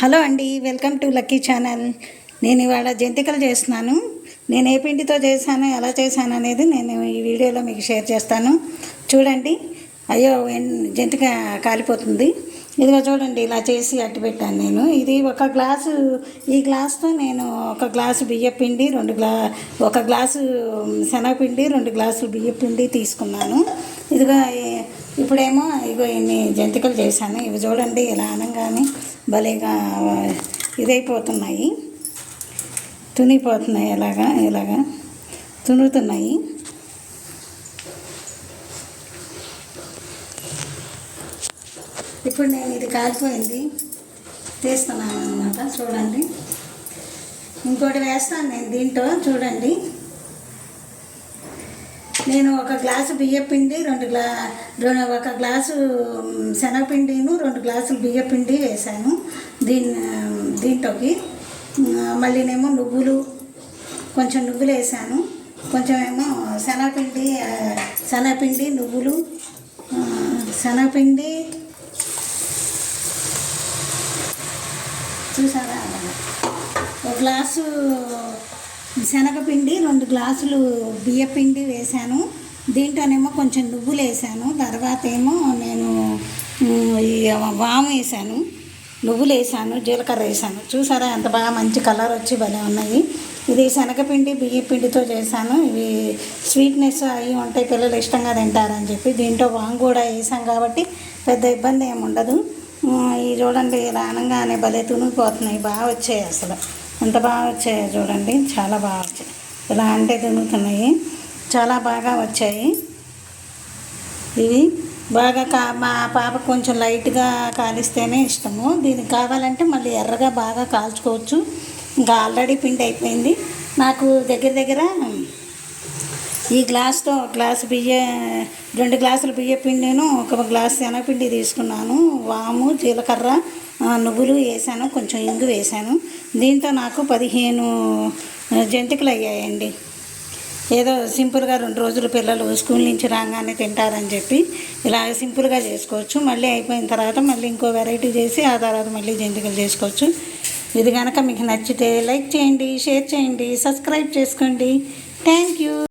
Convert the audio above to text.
Hello అండి welcome to lucky channel. నేను ఇవాళ జంతికలు చేస్తున్నాను. నేను ఏ పిండితో చేశాను ఎలా చేశాను అనేది నేను ఈ వీడియోలో మీకు షేర్ చేస్తాను. చూడండి అయ్యో జంతిక కాలిపోతుంది. ఇదిగో చూడండి ఇలా చేసి అట్టు పెట్టాను నేను. ఇది ఒక గ్లాసు ఈ గ్లాస్తో నేను ఒక గ్లాసు బియ్య పిండి రెండు గ్లా ఒక గ్లాసు శనగపిండి రెండు గ్లాసులు బియ్య పిండి తీసుకున్నాను. ఇదిగో ఇప్పుడేమో ఇగో ఇన్ని జంతికలు చేశాను. ఇవి చూడండి ఇలా అనగానే భలేగా ఇదైపోతున్నాయి. తునిపోతున్నాయి ఇలాగా ఇలాగా తునుతున్నాయి ఇప్పుడు నేను ఇది కాలిపోయింది. తీస్తున్నాను అనమాట చూడండి. ఇంకోటి వేస్తాను నేను దీంట్లో చూడండి. నేను ఒక గ్లాసు బియ్యపిండి రెండు గ్లా రెండు ఒక గ్లాసు శనగపిండిను రెండు గ్లాసులు బియ్యపిండి వేసాను. దీని దీంట్లోకి మళ్ళీ మళ్ళీనేమో నువ్వులు కొంచెం నువ్వులు వేసాను. కొంచెం ఏమో శనగపిండి శనగపిండి నువ్వులు శనగపిండి చూసారా? ఒక గ్లాసు శనగపిండి రెండు గ్లాసులు బియ్యపిండి వేశాను. దీంట్లోనేమో కొంచెం నువ్వులు వేసాను తర్వాత ఏమో నేను ఉమ్, వాము వేసాను నువ్వులు వేసాను జీలకర్ర వేసాను చూసారా ఎంత బాగా మంచి కలర్ వచ్చి భలే ఉన్నాయి. ఇది శనగపిండి బియ్య పిండితో చేశాను. ఇవి స్వీట్నెస్ అవి ఉంటాయి పిల్లలు ఇష్టంగా తింటారని చెప్పి. దీంట్లో వాము కూడా వేసాం కాబట్టి పెద్ద ఇబ్బంది ఏమి ఉండదు. ఉమ్, ఇవి చూడండి ఇలా అనగానే భలే తునిగిపోతున్నాయి. బాగా వచ్చాయి అసలు. ఎంత బాగా వచ్చాయో చూడండి. చాలా బాగా వచ్చాయి. ఇలా అంటే తిరుగుతున్నాయి. చాలా బాగా వచ్చాయి. ఇవి బాగా కా మా పాప కొంచెం లైట్గా కాలిస్తేనే ఇష్టము. దీనికి కావాలంటే మళ్ళీ ఎర్రగా బాగా కాల్చుకోవచ్చు. ఇంకా ఆల్రెడీ పిండి అయిపోయింది. నాకు దగ్గర దగ్గర ఈ గ్లాస్తో ఒక గ్లాసు బియ్య రెండు గ్లాసులు బియ్య పిండిను ఒక గ్లాస్ శనగపిండి తీసుకున్నాను. వాము జీలకర్ర నువ్వులు వేసాను కొంచెం ఇంగు వేసాను. దీంతో నాకు పదిహేను జంతికలు అయ్యాయండి. ఏదో సింపుల్గా రెండు రోజులు పిల్లలు స్కూల్ నుంచి రాగానే తింటారని చెప్పి ఇలా సింపుల్గా చేసుకోవచ్చు. మళ్ళీ అయిపోయిన తర్వాత మళ్ళీ ఇంకో వెరైటీ చేసి ఆ తర్వాత మళ్ళీ జంతికలు చేసుకోవచ్చు. ఇది కనుక మీకు నచ్చితే లైక్ చేయండి షేర్ చేయండి సబ్స్క్రైబ్ చేసుకోండి. Thank you.